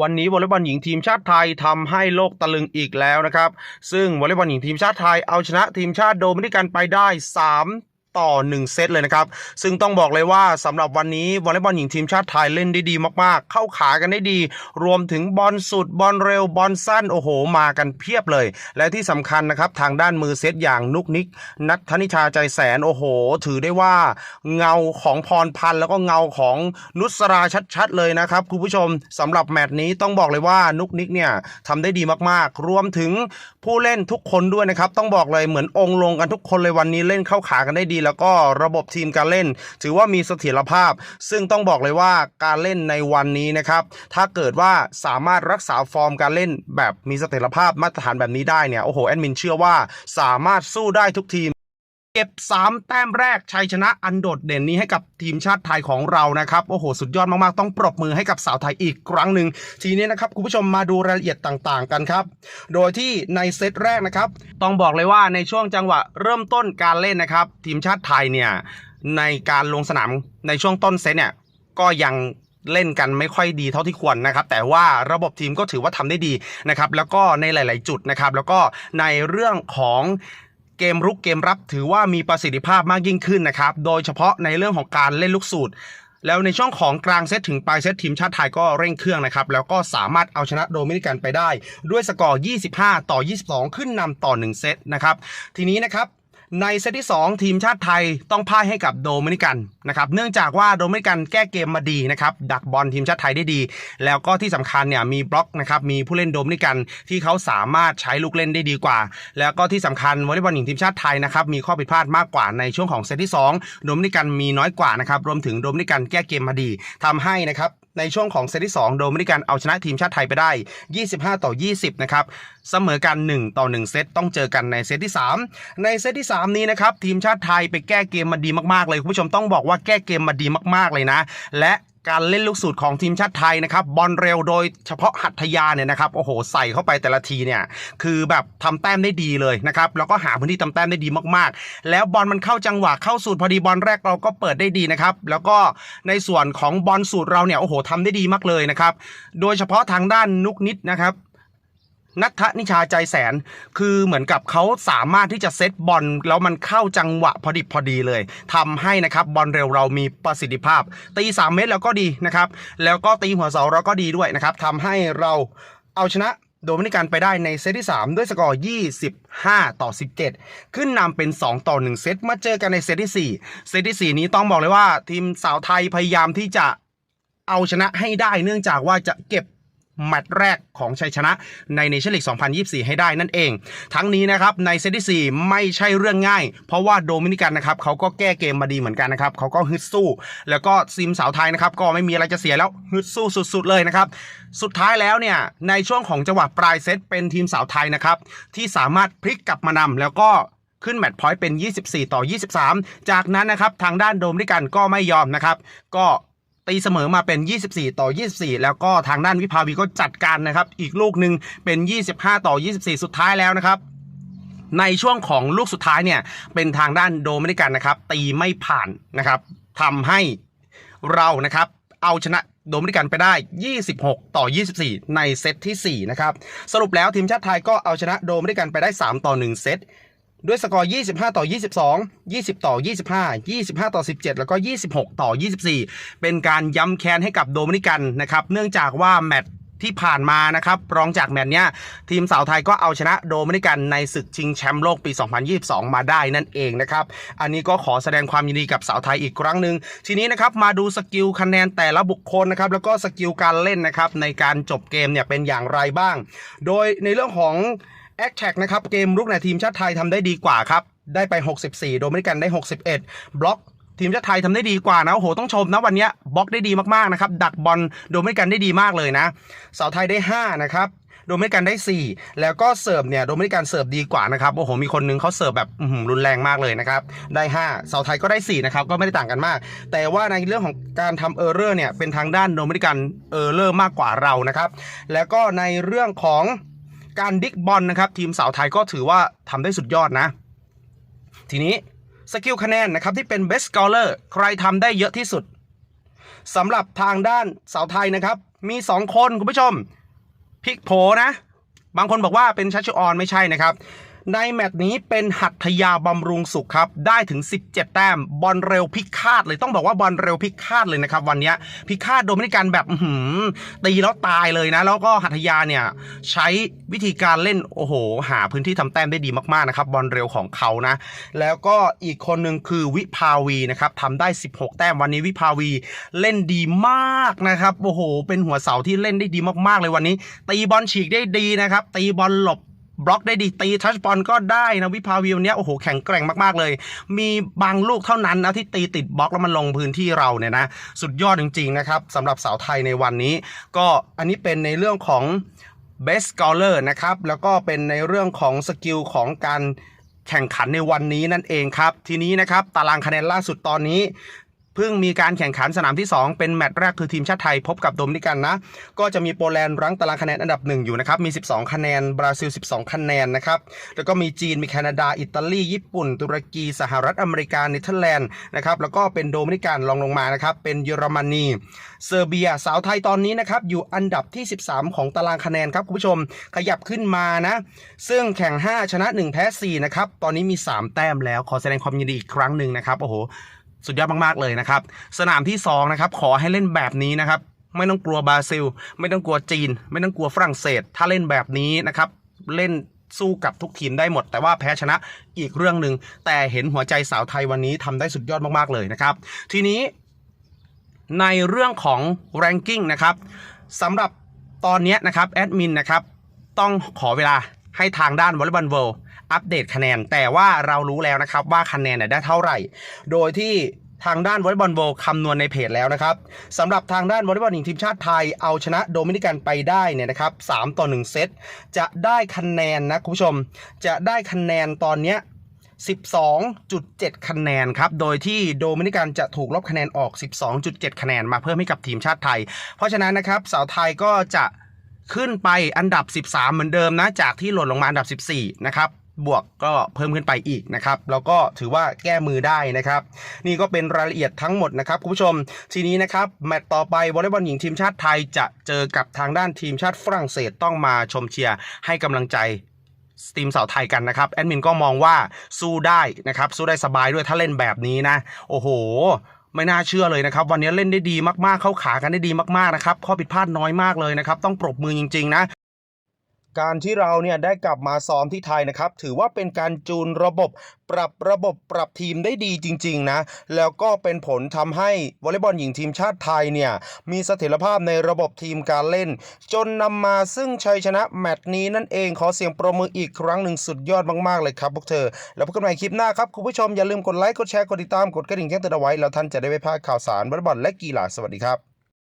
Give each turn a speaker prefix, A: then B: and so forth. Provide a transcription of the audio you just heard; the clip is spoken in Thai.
A: วันนี้วอลเลย์บอลหญิงทีมชาติไทยทำให้โลกตะลึงอีกแล้วนะครับ ซึ่งวอลเลย์บอลหญิงทีมชาติไทยเอาชนะทีมชาติโดมินิกันไปได้ 3 ต่อ 1 เซตเลยนะครับ ซึ่งต้องบอกเลยว่าสำหรับวันนี้วอลเลย์บอลหญิงทีมชาติไทยเล่นได้ดีมากๆ เข้าขากันได้ดี รวมถึงบอลสุดบอลเร็วบอลสั้นโอ้โห มากันเพียบเลย และที่สำคัญนะครับ ทางด้านมือเซตอย่างนุกนิก นัทธนิชาใจแสนโอ้โห ถือได้ว่า เงาของพรพันธ์แล้วก็เงาของนุสราชัดๆเลยนะครับคุณผู้ชมสำหรับแมตช์นี้ต้องบอกเลยว่านุกนิกเนี่ยทำได้ดีมากๆ รวมถึงผู้เล่นทุกคนด้วยนะครับต้องบอกเลยเหมือนองค์ลงกันทุกคนเลยวันนี้เล่นเข้าขากันได้ดีแล้วก็ระบบทีมการเล่น ถือว่ามีเสถียรภาพ ซึ่งต้องบอกเลยว่าการเล่นในวันนี้นะครับถ้าเกิดว่าสามารถรักษาฟอร์มการเล่นแบบมีเสถียรภาพมาตรฐานแบบนี้ได้เนี่ยโอ้โหแอดมินเชื่อว่าสามารถสู้ได้ทุกทีม เก็บ 3 แต้มแรกชัยชนะอันโดดเด่นนี้ให้กับทีมชาติไทยของเรานะครับโอ้โหสุดยอดมากๆ ต้องปรบมือให้กับสาวไทยอีกครั้งหนึ่งทีนี้นะครับคุณผู้ชมมาดูรายละเอียดต่างๆ กันครับ โดยที่ในเซตแรกนะครับ ต้องบอกเลยว่าในช่วงจังหวะเริ่มต้นการเล่นนะครับ ทีมชาติไทยเนี่ยในการลงสนามในช่วงต้นเซตเนี่ยก็ยังเล่นกันไม่ค่อยดีเท่าที่ควรนะครับ แต่ว่าระบบทีมก็ถือว่าทำได้ดีนะครับ แล้วก็ในหลาย ๆ จุดนะครับ แล้วก็ในเรื่องของ เกมรุกเกมรับถือว่ามีประสิทธิภาพมากยิ่งขึ้นนะครับ โดยเฉพาะในเรื่องของการเล่นลูกสูตร แล้วในช่วงของกลางเซตถึงปลายเซตทีมชาติไทยก็เร่งเครื่องนะครับ แล้วก็สามารถเอาชนะโดมินิกันไปได้ ด้วยสกอร์ 25 ต่อ 22 ขึ้นนำต่อ 1 เซตนะครับ ทีนี้นะครับ ในเซตที่ 2 ทีมชาติไทยต้องพ่ายให้กับโดมินิกันนะครับเนื่องจากว่าโดมินิกันแก้เกมมาดีนะครับดักบอลทีมชาติไทยได้ดี แล้วก็ที่สำคัญเนี่ยมีบล็อกนะครับมีผู้เล่นโดมินิกันที่เขาสามารถใช้ลูกเล่นได้ดีกว่า แล้วก็ที่สำคัญวอลเลย์บอลหญิงทีมชาติไทยนะครับมีข้อผิดพลาดมากกว่าในช่วงของเซตที่ 2 โดมินิกันมีน้อยกว่านะครับรวมถึงโดมินิกันแก้เกมมาดีทำให้นะครับในช่วงของเซตที่ 2 โดมินิกันเอาชนะทีมชาติไทยไปได้ 25 ต่อ 20 นะครับ เสมอกัน 1 ต่อ 1 เซตต้องเจอกันในเซตที่ 3 ในเซตที่ 3 นี้นะครับ ทีมชาติไทยไปแก้เกมมาดีมากๆเลย คุณผู้ชมต้องบอกว่าแก้เกมมาดีมากๆเลยนะ และ การเล่นลูกสูตรของทีมชาติไทยนะครับบอลเร็วโดยเฉพาะหัตถยาเนี่ยนะครับโอ้โหใส่เข้าไปแต่ละทีเนี่ยคือแบบทำแต้มได้ดีเลยนะครับแล้วก็หาพื้นที่ทำแต้มได้ดีมากๆ แล้วบอลมันเข้าจังหวะเข้าสูตรพอดีบอลแรกเราก็เปิดได้ดีนะครับแล้วก็ในส่วนของบอลสูตรเราเนี่ยโอ้โหทำได้ดีมากเลยนะครับโดยเฉพาะทางด้านนุกนิดนะครับ นัทธนิชาใจแสน คือเหมือนกับเขาสามารถที่จะเซตบอลแล้วมันเข้าจังหวะพอดิบพอดีเลยทำให้นะครับบอลเร็วเรามีประสิทธิภาพ ตี 3 เมตรแล้วก็ดีนะครับ แล้วก็ตีหัวเสาเราก็ดีด้วยนะครับทำให้เราเอาชนะโดมินิกันไปได้ในเซตที่ 3 ด้วยสกอร์ 25 ต่อ 17 ขึ้นนำเป็น 2 ต่อ 1 เซตมาเจอกันในเซตที่ 4 เซตที่ 4 นี้ต้องบอกเลยว่าทีมสาวไทยพยายามที่จะเอาชนะให้ได้เนื่องจากว่าจะเก็บ แมตช์แรกของชัยชนะในเนชั่นลีก 2024 ให้ได้นั่นเอง ทั้งนี้นะครับในเซตที่ 4 ไม่ใช่เรื่องง่าย เพราะว่าโดมินิกันนะครับเขาก็แก้เกมมาดีเหมือนกันนะครับเขาก็ฮึดสู้ แล้วก็ซิมสาวไทยนะครับก็ไม่มีอะไรจะเสียแล้วฮึดสู้สุด ๆ เลยนะครับ สุดท้ายแล้วเนี่ยในช่วงของจังหวะปลายเซตเป็นทีมสาวไทยนะครับที่สามารถพลิกกลับมานำแล้วก็ขึ้นแมตช์พอยต์เป็น 24 ต่อ 23 จากนั้นนะครับทางด้านโดมด้วยกันก็ไม่ยอมนะครับ ก็ ตีเสมอมาเป็น 24 ต่อ 24 แล้วก็ทางด้านวิภาวีก็จัดการนะครับ อีกลูกหนึ่งเป็น 25 ต่อ 24 สุดท้ายแล้วนะครับในช่วงของลูกสุดท้ายเนี่ยเป็นทางด้านโดมินิกันนะครับ ตีไม่ผ่านนะครับทำให้เรานะครับ เอาชนะโดมินิกันไปได้ 26 ต่อ 24 ในเซตที่ 4 นะครับ สรุปแล้วทีมชาติไทยก็เอาชนะโดมินิกันไปได้ 3 ต่อ 1 เซต ด้วยสกอร์ 25 ต่อ 22 20 ต่อ 25 25 ต่อ 17 แล้วก็ 26 ต่อ 24 เป็นการย้ำแค้นให้กับโดมินิกันนะครับ เนื่องจากว่าแมตช์ที่ผ่านมานะครับ รองจากแมตช์เนี้ย ทีมสาวไทยก็เอาชนะโดมินิกันในศึกชิงแชมป์โลกปี 2022 มาได้นั่นเองนะครับ อันนี้ก็ขอแสดงความยินดีกับสาวไทยอีกครั้งหนึ่งทีนี้นะครับ มาดูสกิลคะแนนแต่ละบุคคลนะครับ แล้วก็สกิลการเล่นนะครับ ในการจบเกมเนี่ยเป็นอย่างไรบ้าง โดยในเรื่องของ แอคแท็กนะครับเกมรุกในทีมชาติไทยทำได้ดีกว่าครับ ได้ไป 64 โดมินิกันได้ 61 บล็อกทีมชาติไทยทำได้ดีกว่านะโอ้โหต้องชมนะวันนี้บล็อกได้ดีมากๆนะครับดักบอลโดมินิกันได้ดีมากเลยนะสาวไทยได้ 5 นะครับโดมินิกันได้ 4 แล้วก็เสิร์ฟเนี่ยโดมินิกันเสิร์ฟดีกว่านะครับโอ้โหมีคนนึงเขาเสิร์ฟแบบรุนแรงมากเลยนะครับได้5สาวไทยก็ได้ 4 นะครับก็ไม่ได้ต่างกันมาก แต่ว่าในเรื่องของการทำเออร์เรอร์เนี่ยเป็นทางด้านโดมินิกันเออร์เรอร์มากกว่าเรานะครับแล้วก็ในเรื่องของ การดิกบอลนะครับ ทีมสาวไทยก็ถือว่าทำได้สุดยอดนะ ทีนี้สกิลคะแนนนะครับที่เป็น best scorer ใครทำได้เยอะที่สุดสำหรับทางด้านสาวไทยนะครับ มี 2 คนคุณผู้ชมพิกโผนะ บางคนบอกว่าเป็นชัชชุออนไม่ใช่นะครับ ในแมตช์นี้เป็นหัตถยาบำรุงสุขครับ ได้ถึง 17 แต้ม บอลเร็วพิฆาตเลยต้องบอกว่าบอลเร็วพิฆาตเลยนะครับ วันนี้พิฆาตโดมินิกันแบบหือตีแล้วตายเลยนะ แล้วก็หัตถยาเนี่ยใช้วิธีการเล่นโอ้โห หาพื้นที่ทำแต้มได้ดีมากๆนะครับบอลเร็วของเขานะ แล้วก็อีกคนหนึ่งคือวิภาวีนะครับทำได้ 16 แต้มวันนี้วิภาวีเล่นดีมากนะครับโอ้โห เป็นหัวเสาที่เล่นได้ดีมากๆเลยวันนี้ ตีบอลฉีกได้ดีนะครับตีบอลหลบ บล็อกได้ดีตีทัชบอลก็ได้นะวิภาวีวันนี้โอ้โหแข็งแกร่งมากๆเลย มีบางลูกเท่านั้นนะที่ตีติดบล็อกแล้วมันลงพื้นที่เราเนี่ยนะสุดยอดจริงๆนะครับสำหรับสาวไทยในวันนี้ ก็อันนี้เป็นในเรื่องของ best scholar นะครับแล้วก็เป็นในเรื่องของสกิลของการแข่งขันในวันนี้นั่นเองครับ ทีนี้นะครับ ตารางคะแนนล่าสุดตอนนี้ เพิ่งมีการแข่งขันสนามที่ 2 เป็นแมตช์แรกคือทีมชาติไทยพบกับโดมินิกันนะ ก็จะมีโปแลนด์รั้งตารางคะแนนอันดับ 1 อยู่นะครับ มี 12 คะแนน บราซิล 12 คะแนนนะครับ แล้วก็มีจีน มีแคนาดา อิตาลี ญี่ปุ่น ตุรกี สหรัฐอเมริกา เนเธอร์แลนด์นะครับ แล้วก็เป็นโดมินิกันรองลงมานะครับ เป็นเยอรมนีเซอร์เบีย สาวไทยตอนนี้นะครับอยู่อันดับที่ 13 ของตารางคะแนนครับคุณผู้ชม ขยับขึ้นมานะ ซึ่งแข่ง 5 ชนะ 1 แพ้ 4 นะครับ ตอนนี้มี 3 แต้มแล้ว ขอแสดงความยินดีอีกครั้งหนึ่งนะครับ โอ้โห สุดยอดมากๆเลยนะครับ สนามที่2นะครับขอให้เล่นแบบนี้นะครับ ไม่ต้องกลัวบราซิล ไม่ต้องกลัวจีน ไม่ต้องกลัวฝรั่งเศส ถ้าเล่นแบบนี้นะครับ เล่นสู้กับทุกทีมได้หมด แต่ว่าแพ้ชนะอีกเรื่องหนึ่งแต่เห็นหัวใจสาวไทยวันนี้ทำได้สุดยอดมากๆเลยนะครับ ทีนี้ในเรื่องของ ranking นะครับสำหรับตอนนี้นะครับแอดมินนะครับต้องขอเวลาให้ทางด้านวอลเลย์บอลเวิลด์ อัปเดตคะแนน แต่ว่าเรารู้แล้วนะครับว่าคะแนนได้เท่าไหร่ โดยที่ทางด้านวอลเลย์บอลเวิลด์คำนวณในเพจแล้วนะครับสำหรับทางด้านวอลเลย์บอลหญิงทีมชาติไทยเอาชนะโดมินิกันไปได้เนี่ยนะครับ3ต่อ1เซตจะได้คะแนนนะคุณผู้ชม จะได้คะแนนตอนเนี้ย12.7 คะแนนครับ โดยที่โดมินิกันจะถูกลบคะแนนออก 12.7 คะแนนมาเพิ่มให้กับทีมชาติไทย เพราะฉะนั้นนะครับสาวไทยก็จะขึ้นไปอันดับ 13 เหมือนเดิมนะ จากที่หล่นลงมาอันดับ 14 นะครับ บวกก็เพิ่มขึ้นไปอีกนะครับ แล้วก็ถือว่าแก้มือได้นะครับ นี่ก็เป็นรายละเอียดทั้งหมดนะครับคุณผู้ชม ทีนี้นะครับแมตต์ต่อไปวอลเลย์บอลหญิงทีมชาติไทยจะเจอกับทางด้านทีมชาติฝรั่งเศสต้องมาชมเชียร์ให้กำลังใจทีมสาวไทยกันนะครับแอดมินก็มองว่าสู้ได้นะครับ สู้ได้สบายด้วยถ้าเล่นแบบนี้นะ โอ้โหไม่น่าเชื่อเลยนะครับ วันนี้เล่นได้ดีมากๆ เข้าขากันได้ดีมากๆนะครับ ข้อผิดพลาดน้อยมากเลยนะครับ ต้องปรบมือจริง ๆ นะ การที่เราเนี่ยได้กลับมาซ้อมที่ไทยนะครับ ถือว่าเป็นการจูนระบบปรับระบบปรับทีมได้ดีจริง ๆ นะ แล้วก็เป็นผลทำให้วอลเลย์บอลหญิงทีมชาติไทยเนี่ยมีเสถียรภาพในระบบทีมการเล่น จนนำมาซึ่งชัยชนะแมตช์นี้นั่นเองขอเสียงปรบมืออีกครั้งหนึ่งสุดยอดมากๆเลยครับพวกเธอ แล้วพบกันใหม่คลิปหน้าครับ คุณผู้ชมอย่าลืมกดไลค์กดแชร์กดติดตามกดกระดิ่งแจ้งเตือนเอาไว้แล้วท่านจะได้ไม่พลาดข่าวสารวอลเลย์บอลและกีฬาสวัสดีครับ